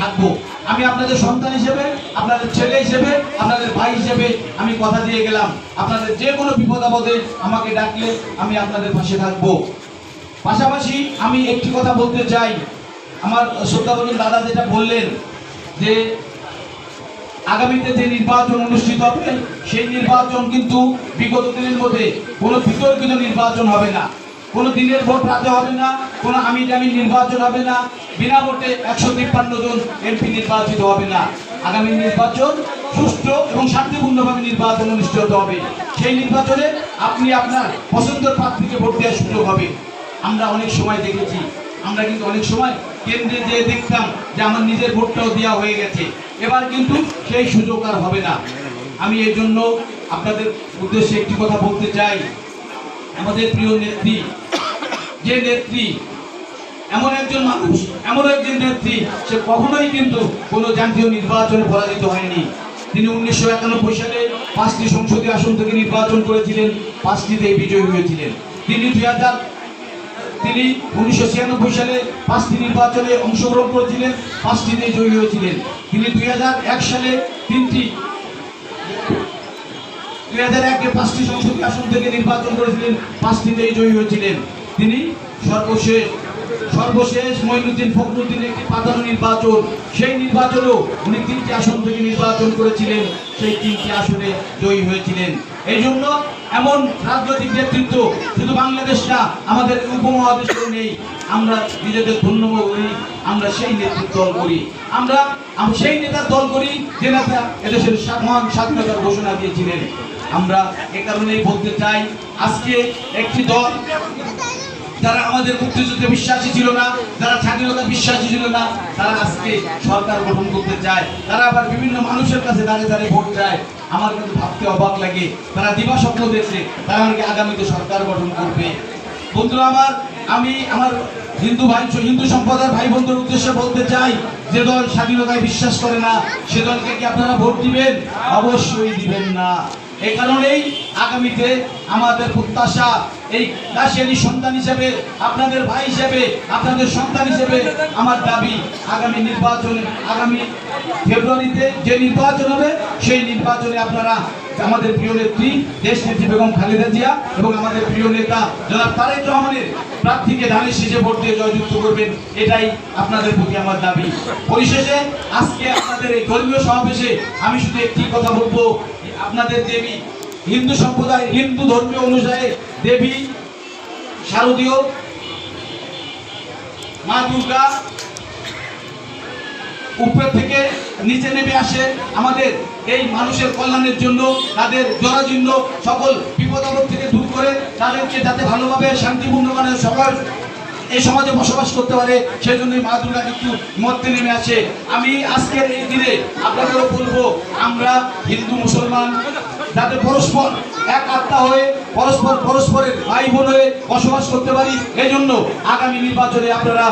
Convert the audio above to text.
থাকব। আমি আপনাদের সন্তান হিসেবে, আপনাদের ছেলে হিসেবে, আপনাদের ভাই হিসেবে আমি কথা দিয়ে গেলাম। আপনাদের যে কোনো বিপদ আপদে আমাকে ডাকলে আমি আপনাদের পাশে থাকব। পাশাপাশি আমি একটি কথা বলতে চাই। আমার শ্রদ্ধাভজন দাদা যেটা বললেন যে, আগামীতে যে নির্বাচন অনুষ্ঠিত হবে, সেই নির্বাচন কিন্তু বিগত দিনের মধ্যে কোনো বিতর্কিত নির্বাচন হবে না। কোনো দিনের ভোট রাতে হবে না, কোনো আমি জামি নির্বাচন হবে না, বিনা ভোটে একশো তিপ্পান্ন জন এমপি নির্বাচিত হবে না। আগামী নির্বাচন সুষ্ঠু এবং শান্তিপূর্ণভাবে নির্বাচন অনুষ্ঠিত হবে। সেই নির্বাচনে আপনি আপনার পছন্দের প্রার্থীকে ভোট দেওয়ার সুযোগ হবে। আমরা অনেক সময় দেখেছি, আমরা কিন্তু অনেক সময় কেন্দ্রে যেয়ে দেখতাম যে আমার নিজের ভোটটাও দেওয়া হয়ে গেছে। এবার কিন্তু সেই সুযোগ আর হবে না। আমি এই জন্য আপনাদের উদ্দেশ্যে একটি কথা বলতে চাই। আমাদের প্রিয় নেত্রী যে নেত্রী, এমন একজন মানুষ, এমন একজন নেত্রী, সে কখনোই কিন্তু কোনো জাতীয় নির্বাচনে পরাজিত হয়নি। তিনি উনিশশো একানব্বই সালে পাঁচটি সংসদীয় আসন থেকে নির্বাচন করেছিলেন, পাঁচটিতে বিজয়ী হয়েছিলেন। তিনি দুই হাজার তিনি উনিশশো ছিয়ানব্বই সালে পাঁচটি নির্বাচনে অংশগ্রহণ করেছিলেন, পাঁচটিতে জয়ী হয়েছিলেন। তিনি দুই এক সালে তিনটি দুই হাজার একে পাঁচটি সংসদীয় আসন থেকে নির্বাচন করেছিলেন, পাঁচটিতেই জয়ী হয়েছিলেন। তিনি সর্বশেষ সর্বশেষ মঈনুদ্দিন ফখরুদ্দিন একটি প্রাধান্য নির্বাচন সেই নির্বাচনেও উনি তিনটি আসন থেকে নির্বাচন করেছিলেন। সেই তিনটি আসনে জয়ী হয়েছিলেন। এই জন্য এমন রাজনৈতিক নেতৃত্ব শুধু বাংলাদেশ না, আমাদের উপমহাদেশেও নেই। আমরা নিজেদের ধন্যবাদ করি, আমরা সেই নেতৃত্ব দল করি। আমরা আম- সেই নেতার দল করি যে নেতা এদেশের মহান স্বাধীনতার ঘোষণা দিয়েছিলেন। আমরা এ কারণেই বলতে চাই, আজকে একটি দল যারা আমাদের মুক্তিযুদ্ধে বিশ্বাসী ছিল না, যারা স্বাধীনতা বিশ্বাসী ছিল না, তারা আজকে সরকার গঠন করতে চায়। তারা আবার বিভিন্ন মানুষের কাছে দাঁড়িয়ে দাঁড়িয়ে ভোট চায়। আমার কিন্তু ভাবতে অবাক লাগে। তারা দিবা স্বপ্ন দেখছে। তারা আমাকে আগামীতে সরকার গঠন করবে। বন্ধুরা, আমার, আমি আমার হিন্দু ভাই, হিন্দু সম্প্রদায়ের ভাই বন্ধুর উদ্দেশ্যে বলতে চাই, যে দল স্বাধীনতায় বিশ্বাস করে না, সে দলকে কি আপনারা ভোট দিবেন? অবশ্যই দিবেন না। এই কারণেই আগামীতে আমাদের প্রত্যাশা, এই কাশিয়ালি সন্তান হিসেবে, আপনাদের ভাই হিসেবে, আপনাদের সন্তান হিসেবে আমার দাবি, আগামী নির্বাচন, আগামী ফেব্রুয়ারিতে যে নির্বাচন হবে, সেই নির্বাচনে আপনারা আমাদের প্রিয় নেত্রী, দেশ নেত্রী বেগম খালেদা জিয়া এবং আমাদের প্রিয় নেতা জনাব তারেক রহমানের প্রার্থীকে ধানের শীষে ভোট দিয়ে জয়যুক্ত করবেন, এটাই আপনাদের প্রতি আমার দাবি। পরিশেষে, আজকে আপনাদের এই ধর্মীয় সমাবেশে আমি শুধু একটি কথা বলব আপনাদের দেবী হিন্দু সম্প্রদায়, হিন্দু ধর্মীয় অনুযায়ী দেবী শারদীয় মা দুর্গা উপর থেকে নিচে নেমে আসে। আমাদের এই মানুষের কল্যাণের জন্য, তাদের জরাজীর্ণ সকল বিপদ আপদ থেকে দূর করে তাদেরকে যাতে ভালোভাবে শান্তিপূর্ণ মানে সবার এই সমাজে বসবাস করতে পারে সেই জন্যই মা দুর্গা কিন্তু মধ্যে নেমে আসে। আমি আজকের এই দিনে আপনাদেরও বলব, আমরা হিন্দু, মুসলমান, যাতে পরস্পর এক আত্মা হয়ে, পরস্পর পরস্পরের ভাই বোন হয়ে বসবাস করতে পারি এই জন্য আগামী নির্বাচনে আপনারা